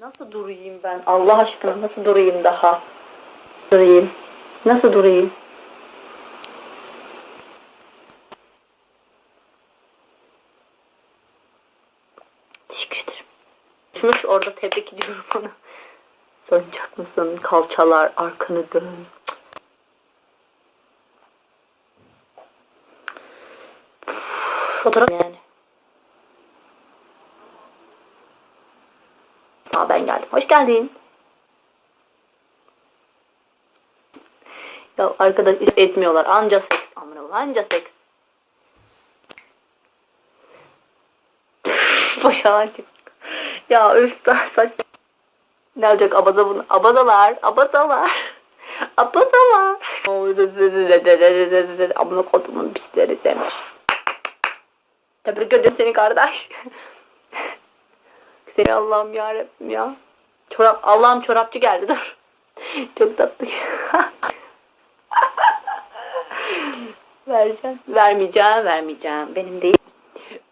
Nasıl durayım ben? Allah aşkına nasıl durayım daha? Durayım. Nasıl durayım? Teşekkür ederim. Düşmüş orada tebrik ediyorum onu. Sancak mısın? Kalçalar arkanı dön. Fotoğraf yani. Sağ ben geldim. Hoş geldin. Ya arkadaş etmiyorlar. Anca seks. Amına anca seks. Boşalan çık. Ya daha saç. Ne olacak abaza bunu? Abazalar. Abazalar. Abazalar. Amına kodumun pisleri demiş. Tebrik ederim seni kardeş. Seni Allah'ım yarabbim ya. Çorap Allah'ım çorapçı geldi dur. Çok tatlı. Vereceğim. Vermeyeceğim, vermeyeceğim. Benim değil.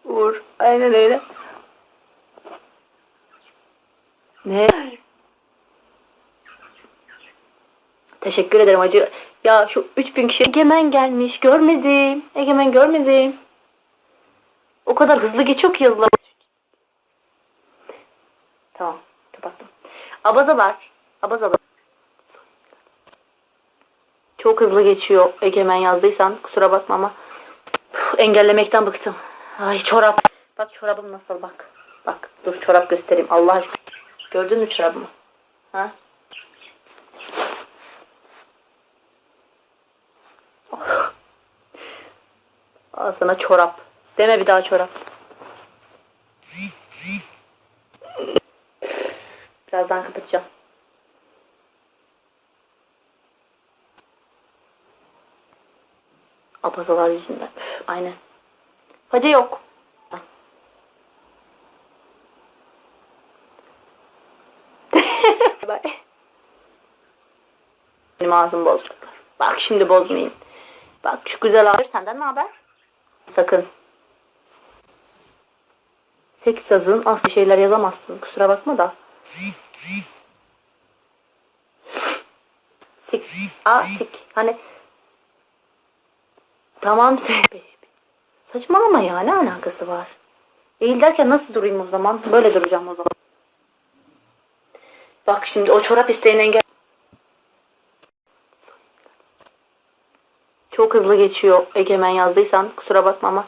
Uğur. Aynen öyle. Ne? Teşekkür ederim acı. Ya şu 3000 kişi Egemen gelmiş. Görmedim. Egemen görmedim. O kadar hızlı geçiyor ki yazılar. Tamam. Kapattım. Abazalar. Abazalar. Çok hızlı geçiyor Egemen yazdıysan. Kusura bakma ama. Üf, engellemekten bıktım. Ay çorap. Bak çorabım nasıl bak. Bak dur çorap göstereyim. Allah aşkına. Gördün mü çorabımı? Ha? Oh. Al sana çorap. Deme bir daha çorap. Birazdan kapatacağım. Abazalar yüzünden. Üf, aynen. Hoca yok. Bye. Benim ağzım bozacaklar. Bak şimdi bozmayayım. Bak şu güzel ağır senden ne haber? Sakın. Seks yazın aslı şeyler yazamazsın. Kusura bakma da. Sik. Aa sik. Hani Tamam sen. Saçmalama ya ne alakası var? Eğil derken nasıl durayım o zaman? Böyle duracağım o zaman. Bak şimdi o çorap isteğini engel... Çok hızlı geçiyor Egemen yazdıysan kusura bakma ama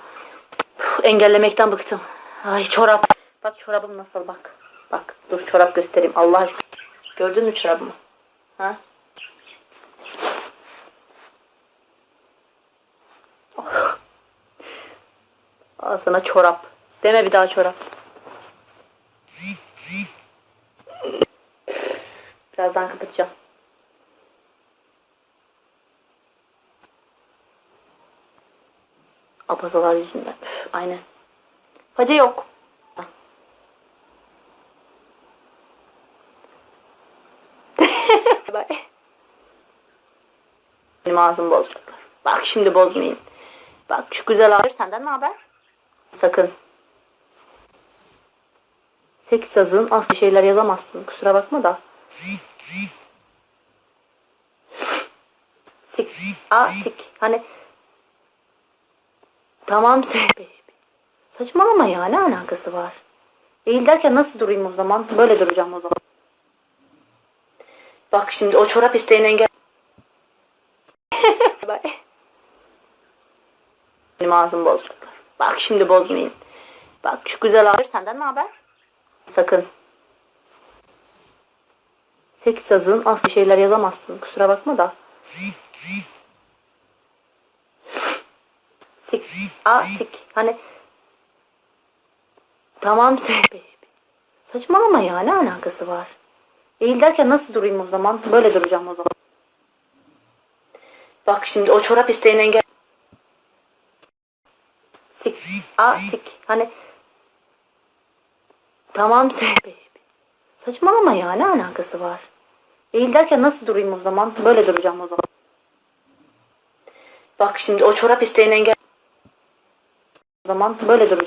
Üf, engellemekten bıktım. Ay çorap. Bak çorabım nasıl bak. Bak dur çorap göstereyim Allah aşkına. Gördün mü çorabımı? Ha? Oh. Al sana çorap. Deme bir daha çorap. Birazdan kapatacağım. Abazalar yüzünden. Üf, aynen. Hoca yok. Bye. Benim ağzım bozacaklar. Bak şimdi bozmayayım. Bak şu güzel ağır senden ne haber? Sakın. Seks yazın aslı şeyler yazamazsın. Kusura bakma da. Sik. Aa sik. Hani Tamam. Saçmalama ya ne alakası var? Eğil derken nasıl durayım o zaman? Böyle duracağım o zaman. Bak şimdi o çorap isteğini engel... Bye. Benim ağzım bozacaklar. Bak şimdi bozmayayım. Bak şu güzel ağır senden ne haber? Sakın. Seks yazın aslı şeyler yazamazsın. Kusura bakma da. Sik. Aa sik. Hani Tamam sen. Saçmalama ya ne alakası var? Eğil derken nasıl durayım o zaman? Böyle duracağım o zaman. Bak şimdi o çorap isteğini engel... Sik. Aa sik. Hani Tamam. Saçmalama ya ne alakası var? Eğil derken nasıl durayım o zaman? Böyle duracağım o zaman. Bak şimdi o çorap isteğini engel... O zaman böyle duracağım.